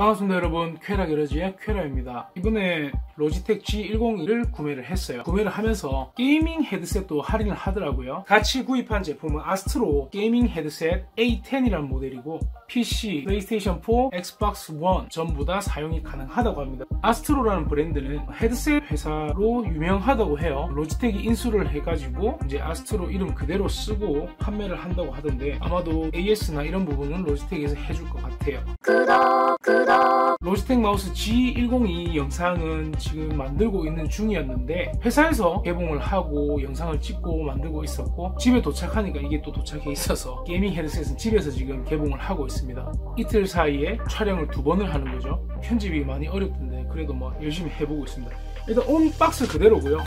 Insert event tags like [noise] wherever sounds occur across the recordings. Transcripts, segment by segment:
반갑습니다 여러분. 쾌라 게러지의 쾌라입니다. 이번에 로지텍 G101을 구매를 했어요. 구매를 하면서 게이밍 헤드셋도 할인을 하더라고요. 같이 구입한 제품은 아스트로 게이밍 헤드셋 A10이라는 모델이고 PC, 플레이스테이션 4, 엑스박스 1 전부 다 사용이 가능하다고 합니다. 아스트로라는 브랜드는 헤드셋 회사로 유명하다고 해요. 로지텍이 인수를 해가지고 이제 아스트로 이름 그대로 쓰고 판매를 한다고 하던데 아마도 AS나 이런 부분은 로지텍에서 해줄 것 같아요. 구독 구독 로지텍 마우스 G102 영상은 지금 만들고 있는 중이었는데 회사에서 개봉을 하고 영상을 찍고 만들고 있었고 집에 도착하니까 이게 또 도착해 있어서 게이밍 헤드셋은 집에서 지금 개봉을 하고 있습니다. 이틀 사이에 촬영을 두 번을 하는 거죠. 편집이 많이 어렵던데 그래도 뭐 열심히 해보고 있습니다. 일단 온 박스 그대로고요.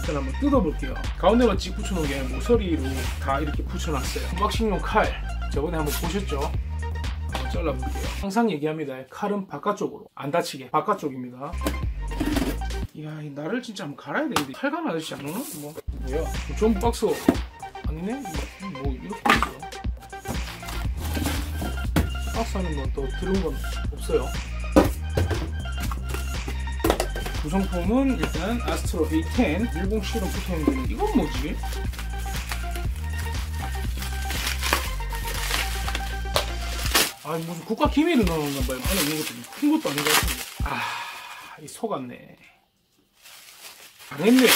일단 한번 뜯어볼게요. 가운데만 찍 붙여놓은 게 모서리로 다 이렇게 붙여놨어요. 언박싱용 칼. 저번에 한번 보셨죠? 잘라볼게요. 항상 얘기합니다. 칼은 바깥쪽으로 안 다치게 바깥쪽입니다. 이야, 이 나를 진짜 한번 갈아야 되는데 칼간 아저씨 안 오나? 뭐 뭐야? 좀 박스 아니네? 이거 뭐 이렇게 있어? 박스 안에 뭐또 들은 건 없어요. 구성품은 일단 아스트로 A10 일본 실험 붙어있는데 이건 뭐지? 아 무슨 국가 기밀을 넣어놓나 봐요. 안에 있는 것도 큰 것도 아닌 것 같은데. 아, 이 속았네. 당했네요.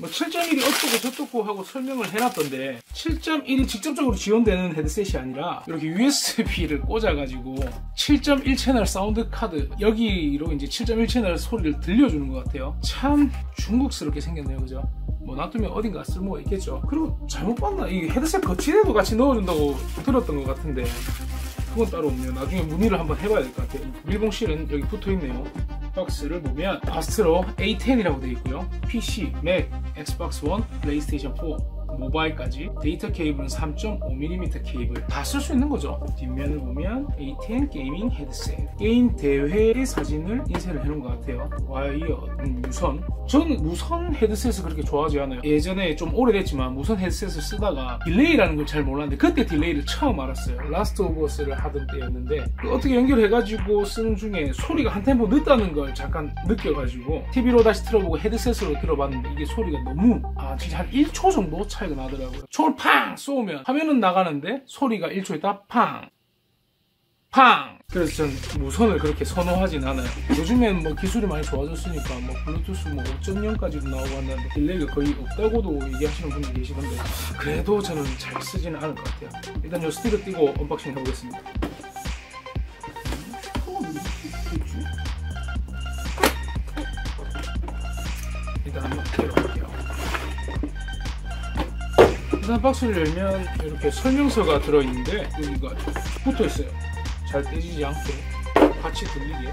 뭐 7.1이 어떻고 저떻고 하고 설명을 해놨던데 7.1이 직접적으로 지원되는 헤드셋이 아니라 이렇게 USB를 꽂아가지고 7.1 채널 사운드 카드 여기로 이제 7.1 채널 소리를 들려주는 것 같아요. 참 중국스럽게 생겼네요, 그죠? 뭐 놔두면 어딘가 쓸모가 있겠죠. 그리고 잘못 봤나? 이 헤드셋 거치대도 같이 넣어준다고 들었던 것 같은데 그건 따로 없네요. 나중에 문의를 한번 해봐야 될 것 같아요. 밀봉실은 여기 붙어 있네요. 박스를 보면 아스트로 A10이라고 되어 있고요. PC, Mac, Xbox One, 플레이스테이션 4, 모바일까지 데이터 케이블은 3.5mm 케이블 다 쓸 수 있는 거죠. 뒷면을 보면 A10 게이밍 헤드셋. 게임 대회의 사진을 인쇄를 해놓은 것 같아요. 와이어, 음, 무선. 저는 무선 헤드셋을 그렇게 좋아하지 않아요. 예전에 좀 오래됐지만 무선 헤드셋을 쓰다가 딜레이라는 걸 잘 몰랐는데 그때 딜레이를 처음 알았어요. 라스트 오브 어스를 하던 때였는데 그 어떻게 연결해가지고 쓰는 중에 소리가 한 템포 늦다는 걸 잠깐 느껴가지고 TV로 다시 틀어보고 헤드셋으로 들어봤는데 이게 소리가 너무 아 진짜 한 1초 정도 차이 가 나더라고요. 총을 팡 쏘면 화면은 나가는데 소리가 1초 있다 팡 팡! 그래서 전 무선을 그렇게 선호하진 않아요. 요즘엔 뭐 기술이 많이 좋아졌으니까 뭐 블루투스 뭐 5.0까지도 나오고 왔는데 딜레이가 거의 없다고도 얘기하시는 분이 계시던데 그래도 저는 잘 쓰지는 않을 것 같아요. 일단 요 스티커 띄고 언박싱 해보겠습니다. 일단 한번 열어 일단 박스를 열면 이렇게 설명서가 들어있는데 여기가 붙어있어요. 잘 떼지지 않게 같이 들리게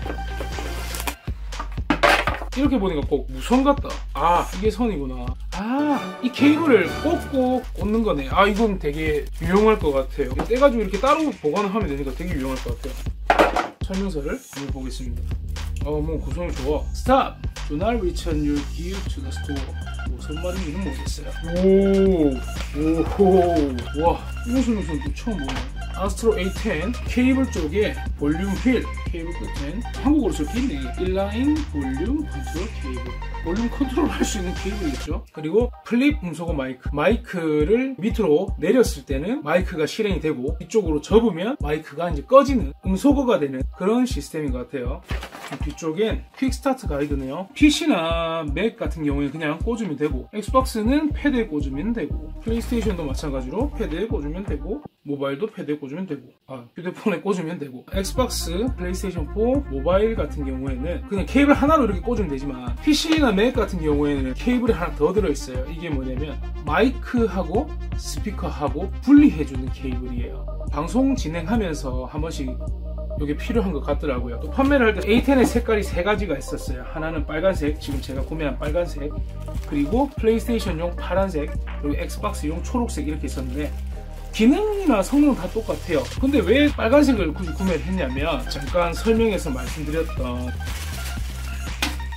이렇게 보니까 꼭 무선 같다. 아 이게 선이구나. 아 이 케이블을 꽂고 꽂는 거네. 아 이건 되게 유용할 것 같아요. 떼가지고 이렇게 따로 보관을 하면 되니까 되게 유용할 것 같아요. 설명서를 한번 보겠습니다. 어뭐 구성이 좋아. 스탑. Do not return your gear to the store. 무슨 말인지는 모르겠어요. 오, 오호, 와, 설명서는 또 처음 보네. 아스트로 A10 케이블 쪽에 볼륨 휠 케이블 끝엔 한국어로 적혀 있네. 인라인 볼륨 컨트롤 케이블. 볼륨 컨트롤 할 수 있는 케이블이겠죠. 그리고 플립 음소거 마이크. 마이크를 밑으로 내렸을 때는 마이크가 실행이 되고 이쪽으로 접으면 마이크가 이제 꺼지는 음소거가 되는 그런 시스템인 것 같아요. 뒤쪽엔 퀵스타트 가이드네요. PC나 맥 같은 경우에 그냥 꽂으면 되고 엑스박스는 패드에 꽂으면 되고 플레이스테이션도 마찬가지로 패드에 꽂으면 되고 모바일도 패드에 꽂으면 되고 아 휴대폰에 꽂으면 되고 엑스박스, 플레이스테이션 4, 모바일 같은 경우에는 그냥 케이블 하나로 이렇게 꽂으면 되지만 PC나 맥 같은 경우에는 케이블이 하나 더 들어있어요. 이게 뭐냐면 마이크하고 스피커하고 분리해주는 케이블이에요. 방송 진행하면서 한 번씩 이게 필요한 것 같더라고요. 또 판매를 할 때 A10의 색깔이 세 가지가 있었어요. 하나는 빨간색, 지금 제가 구매한 빨간색, 그리고 플레이스테이션용 파란색, 그리고 엑스박스용 초록색 이렇게 있었는데 기능이나 성능은 다 똑같아요. 근데 왜 빨간색을 굳이 구매를 했냐면 잠깐 설명해서 말씀드렸던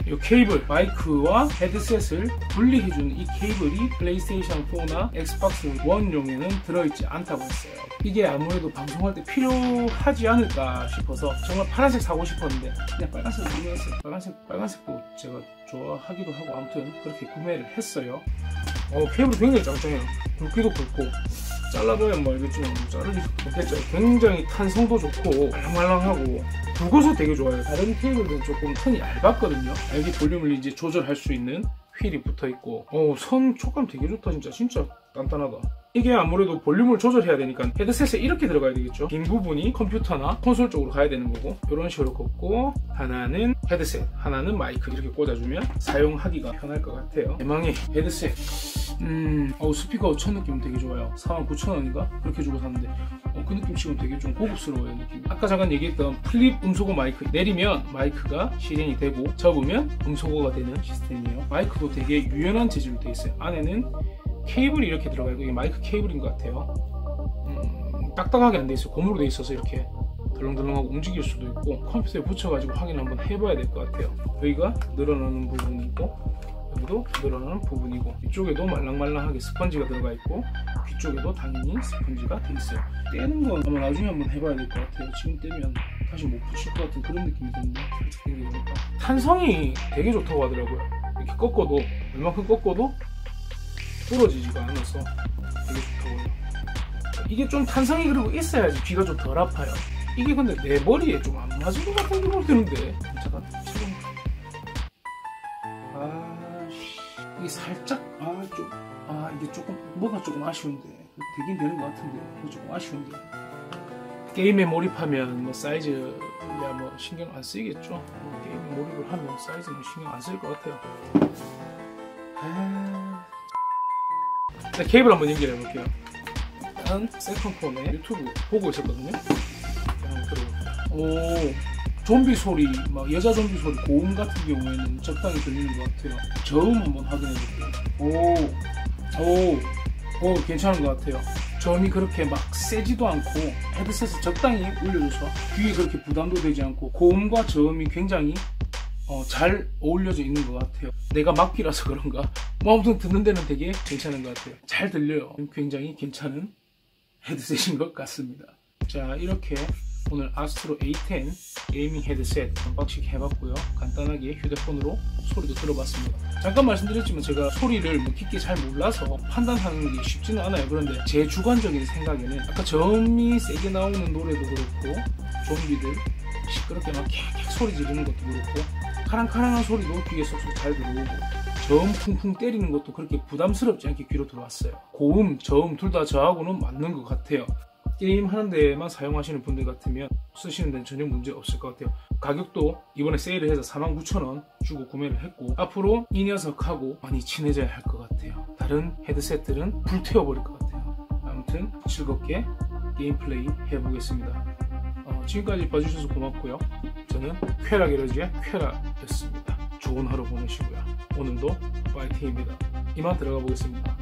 이 케이블 마이크와 헤드셋을 분리해주는 이 케이블이 플레이스테이션 4나 엑스박스 1용에는 들어있지 않다고 했어요. 이게 아무래도 방송할 때 필요하지 않을까 싶어서 정말 파란색 사고 싶었는데 그냥 빨간색을 구매했어요. 빨간색 빨간색도 제가 좋아하기도 하고 아무튼 그렇게 구매를 했어요. 어 케이블이 굉장히 짱짱해요. 굵기도 굵고 잘라봐야 뭐 이게 좀 자르기 좋겠죠. 굉장히 탄성도 좋고 말랑말랑하고 굵어서 되게 좋아요. 다른 케이블은 조금 턴이 얇았거든요. 여기 볼륨을 이제 조절할 수 있는 휠이 붙어 있고, 어선 촉감 되게 좋다 진짜 진짜 단단하다. 이게 아무래도 볼륨을 조절해야 되니까 헤드셋에 이렇게 들어가야 되겠죠. 긴 부분이 컴퓨터나 콘솔 쪽으로 가야 되는 거고 이런 식으로 걷고 하나는 헤드셋, 하나는 마이크 이렇게 꽂아주면 사용하기가 편할 것 같아요. 대망의 헤드셋. 음, 어, 스피커 첫 느낌 되게 좋아요. 49,000원인가? 그렇게 주고 샀는데 어, 그 느낌 지금 되게 좀 고급스러워요 느낌. 아까 잠깐 얘기했던 플립 음소거 마이크 내리면 마이크가 실행이 되고 접으면 음소거가 되는 시스템이에요. 마이크도 되게 유연한 재질로 되어 있어요. 안에는 케이블이 이렇게 들어가 있고 이게 마이크 케이블인 것 같아요. 음, 딱딱하게 안 돼 있어요. 고무로 돼 있어서 이렇게 덜렁덜렁하고 움직일 수도 있고 컴퓨터에 붙여가지고 확인 한번 해봐야 될 것 같아요. 여기가 늘어나는 부분이고 여기도 늘어나는 부분이고 이쪽에도 말랑말랑하게 스펀지가 들어가 있고 뒤쪽에도 당연히 스펀지가 돼 있어요. 떼는 건 아마 나중에 한번 해봐야 될 것 같아요. 지금 떼면 다시 못 붙일 것 같은 그런 느낌이 드는데 살짝 떼니까 탄성이 되게 좋다고 하더라고요. 이렇게 꺾어도 얼마큼 꺾어도 부러지지가 않아서 되게 좋다고 해요. 이게 좀 탄성이 그리고 있어야지 귀가 좀 덜 아파요. 이게 근데 내 머리에 좀 안 맞은 것 같은 기분이 드는데 잠깐 씨. 이게 살짝 아좀아 이게 조금 뭐가 조금 아쉬운데. 되긴 되는 것 같은데. 조금 아쉬운데. 게임에 몰입하면 뭐 사이즈야 뭐 신경 안 쓰이겠죠? 뭐 게임에 몰입을 하면 사이즈는 신경 안 쓸 것 같아요. 아... 자, 케이블 한번 연결해 볼게요. 일단 세컨 폰에 유튜브 보고 있었거든요. 한번 들어볼게요. 오 좀비 소리, 막 여자 좀비 소리, 고음 같은 경우에는 적당히 들리는 것 같아요. 저음 한번 확인해 볼게요. 오, 오, 오, 괜찮은 것 같아요. 저음이 그렇게 막 세지도 않고 헤드셋을 적당히 올려줘서 귀에 그렇게 부담도 되지 않고 고음과 저음이 굉장히 어, 잘 어울려져 있는 것 같아요. 내가 막귀라서 그런가. [laughs] 뭐 아무튼 듣는 데는 되게 괜찮은 것 같아요. 잘 들려요. 굉장히 괜찮은 헤드셋인 것 같습니다. 자, 이렇게 오늘 아스트로 A10 게이밍 헤드셋 언박싱 해봤고요. 간단하게 휴대폰으로 소리도 들어봤습니다. 잠깐 말씀드렸지만 제가 소리를 뭐 깊게 잘 몰라서 판단하는 게 쉽지는 않아요. 그런데 제 주관적인 생각에는 아까 저음이 세게 나오는 노래도 그렇고 좀비들 시끄럽게 막 캬캬 소리 지르는 것도 그렇고 카랑카랑한 소리도 귀에 쏙쏙 잘 들어오고 저음 쿵쿵 때리는 것도 그렇게 부담스럽지 않게 귀로 들어왔어요. 고음, 저음 둘 다 저하고는 맞는 것 같아요. 게임 하는 데만 사용하시는 분들 같으면 쓰시는 데는 전혀 문제 없을 것 같아요. 가격도 이번에 세일을 해서 49,000원 주고 구매를 했고 앞으로 이 녀석하고 많이 친해져야 할 것 같아요. 다른 헤드셋들은 불태워버릴 것 같아요. 아무튼 즐겁게 게임 플레이 해보겠습니다. 어, 지금까지 봐주셔서 고맙고요. 저는 쾌락 에너지의 쾌락이었습니다. 좋은 하루 보내시고요. 오늘도 파이팅입니다. 이만 들어가 보겠습니다.